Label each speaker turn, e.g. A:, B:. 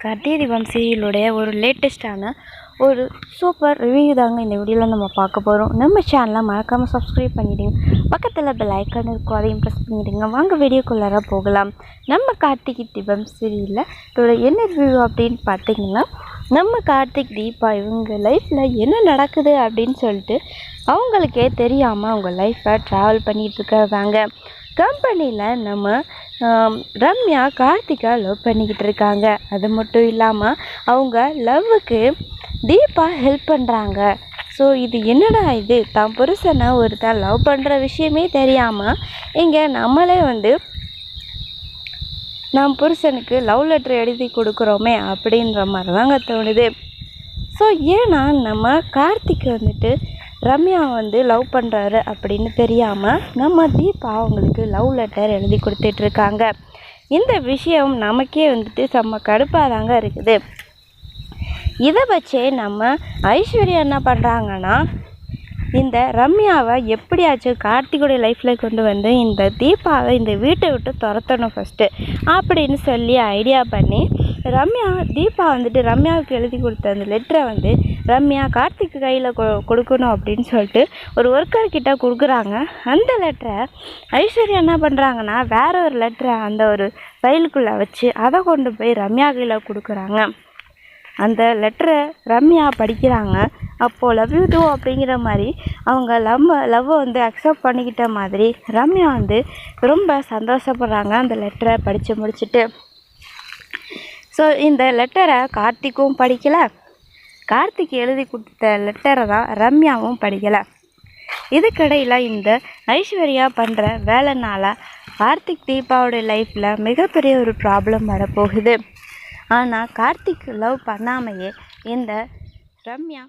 A: கார்த்திகை தீபம் சீரியலுடைய ஒரு லேட்டஸ்ட்டான ஒரு super review தாங்க இந்த வீடியோவில் நம்ம பார்க்க போகிறோம் நம்ம சேனலை மறக்காமல் சப்ஸ்கிரைப் பண்ணிவிடுங்க பக்கத்தில் பெல் ஐக்கான் இருக்கும் அதையும் ப்ரெஸ் பண்ணிவிடுங்க வாங்க வீடியோக்குள்ளார போகலாம். நம்ம கார்த்திகை தீபம் சீரியலில் இதோட என்ன ரிவ்யூ அப்படின்னு பார்த்தீங்கன்னா நம்ம கார்த்திக் தீபா இவங்க லைஃப்பில் என்ன நடக்குது அப்படின்னு சொல்லிட்டு அவங்களுக்கே தெரியாமல் அவங்க லைஃப்பை ட்ராவல் பண்ணிகிட்டு இருக்கிறதாங்க கம்பெனியில் நம்ம ரம்யா கார்த்திகா லவ் பண்ணிக்கிட்டு இருக்காங்க. அது மட்டும் இல்லாமல் அவங்க லவ்வுக்கு தீபா ஹெல்ப் பண்ணுறாங்க ஸோ இது என்னடா இது? தான் புருஷனை ஒருத்தன் லவ் பண்ணுற விஷயமே தெரியாமல் இங்கே நம்மளே வந்து நம் புருஷனுக்கு லவ் லெட்டர் எழுதி கொடுக்குறோமே அப்படின்ற மாதிரி தாங்க தோணுது. ஸோ ஏன்னா நம்ம கார்த்திக் வந்துட்டு ரம்யா வந்து லவ் பண்ணுறாரு அப்படின்னு தெரியாமல் நம்ம தீபா அவங்களுக்கு லவ் லெட்டர் எழுதி கொடுத்துட்ருக்காங்க. இந்த விஷயம் நமக்கே வந்துட்டு செம்ம கடுப்பாக தாங்க இருக்குது. இதை வச்சே நம்ம ஐஸ்வர்யா என்ன பண்ணுறாங்கன்னா இந்த ரம்யாவை எப்படியாச்சும் கார்த்திகோடைய லைஃப்பில் கொண்டு வந்து இந்த தீபாவை இந்த வீட்டை விட்டு துரத்தணும் ஃபஸ்ட்டு அப்படின்னு சொல்லி ஐடியா பண்ணி ரம்யா தீபா வந்துட்டு ரம்யாவுக்கு எழுதி கொடுத்த அந்த லெட்டரை வந்து ரம்யா கார்த்திக் கையில் கொ கொடுக்கணும் அப்படின்னு சொல்லிட்டு ஒரு ஒர்க்கர் கிட்ட கொடுக்குறாங்க. அந்த லெட்டரை ஐஸ்வர்யா என்ன பண்ணுறாங்கன்னா வேற ஒரு லெட்டரை அந்த ஒரு ஃபைலுக்குள்ளே வச்சு அதை கொண்டு போய் ரம்யா கையில் கொடுக்குறாங்க. அந்த லெட்டரை ரம்யா படிக்கிறாங்க. அப்போது லவ் யூ டூ அப்படிங்கிற மாதிரி அவங்க லவ் லவ்வை வந்து அக்செப்ட் பண்ணிக்கிட்ட மாதிரி ரம்யா வந்து ரொம்ப சந்தோஷப்படுறாங்க அந்த லெட்டரை படித்து முடிச்சுட்டு. ஸோ இந்த லெட்டரை கார்த்திக்கும் படிக்கலை. கார்த்திக் எழுதி கொடுத்த லெட்டரை தான் ரம்யாவும் படிக்கலை. இதுக்கிடையில் இந்த ஐஸ்வர்யா பண்ணுற வேலைனால கார்த்திக் தீபாவோட லைஃப்பில் மிகப்பெரிய ஒரு ப்ராப்ளம் வரப்போகுது. ஆனால் கார்த்திக் லவ் பண்ணாமையே இந்த ரம்யா